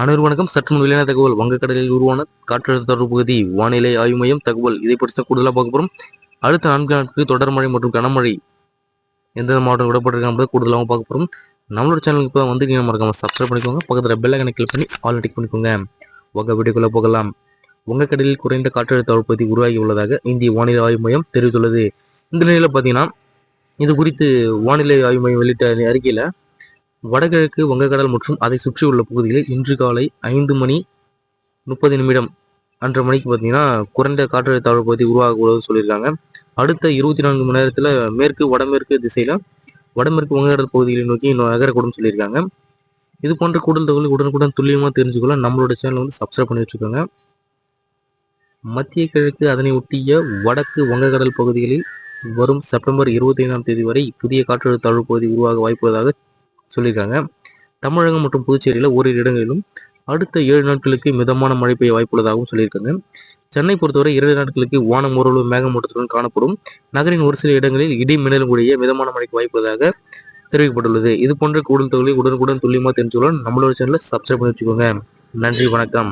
அனைவரும் வணக்கம் சற்று முன் வெளியான தகவல். வங்கக்கடலில் உருவான காற்றழுத்த தொடர்பு பகுதி வானிலை ஆய்வு மையம் தகவல். இதை பற்றி தான் கூடுதலாக பார்க்க போகிறோம் அடுத்த நான்கு நாட்களுக்கு தொடர் மழை மற்றும் கனமழை எந்தெந்த மாவட்டம் விடப்பட்டிருக்காங்க கூடுதலாக பார்க்க போகிறோம் நம்மளோட சேனலுக்கு இப்போ வந்து நீங்கள் மறக்காம சப்ஸ்கிரைப் பண்ணிக்கோங்க. பக்கத்தில் பெல் ஐக்கனை கிளிக் பண்ணி ஆல் டிக் பண்ணிக்கோங்க. உங்கள் வீடுக்குள்ளே போகலாம். வங்கக்கடலில் குறைந்த காற்றழுத்த தாழ்வு பகுதி உருவாகி உள்ளதாக இந்திய வானிலை ஆய்வு மையம் தெரிவித்துள்ளது. இந்த நிலையில் பார்த்தீங்கன்னா இது குறித்து வானிலை ஆய்வு மையம் வெளியிட்ட அறிக்கையில் வடகிழக்கு வங்கக்கடல் மற்றும் அதை சுற்றியுள்ள பகுதிகளில் இன்று காலை ஐந்து மணி முப்பது நிமிடம் அன்ற மணிக்கு பார்த்தீங்கன்னா குறைந்த காற்றழுத்த தாழ்வு பகுதி உருவாக சொல்லியிருக்காங்க. அடுத்த இருபத்தி நான்கு மணி நேரத்தில் மேற்கு வடமேற்கு திசையில் வடமேற்கு வங்கக்கடல் பகுதிகளை நோக்கி இன்னும் நகரக்கூடும் சொல்லியிருக்காங்க. இது போன்ற கூடுதல் தகவல் உடனுக்குடன் துல்லியமாக தெரிஞ்சுக்கொள்ள நம்மளோட சேனல் வந்து சப்ஸ்கிரைப் பண்ணி வச்சுக்கோங்க. மத்திய கிழக்கு அதனை ஒட்டிய வடக்கு வங்கக்கடல் பகுதிகளில் வரும் செப்டம்பர் இருபத்தி ஐந்தாம் தேதி வரை புதிய காற்றழுத்த தாழ்வு பகுதி உருவாக வாய்ப்புள்ளதாக சொல்லியிருக்காங்க. தமிழகம் மற்றும் புதுச்சேரியில் ஓரிரு இடங்களிலும் அடுத்த ஏழு நாட்களுக்கு மிதமான மழை பெய்ய வாய்ப்புள்ளதாகவும் சொல்லியிருக்காங்க. சென்னை பொறுத்தவரை இரண்டு நாட்களுக்கு வானம் ஓரளவு மேகமூட்டத்துடன் காணப்படும். நகரின் ஒரு சில இடங்களில் இடி மின்னலும் கூடிய மிதமான மழைக்கு வாய்ப்புள்ளதாக தெரிவிக்கப்பட்டுள்ளது. இது போன்ற கூடுதல் தகவலை உடனுக்குடன் துல்லியமாக தெரிஞ்சுக்கொள்ள நம்மளோட சேனலை சப்ஸ்கிரைப் பண்ணி வச்சுக்கோங்க. நன்றி வணக்கம்.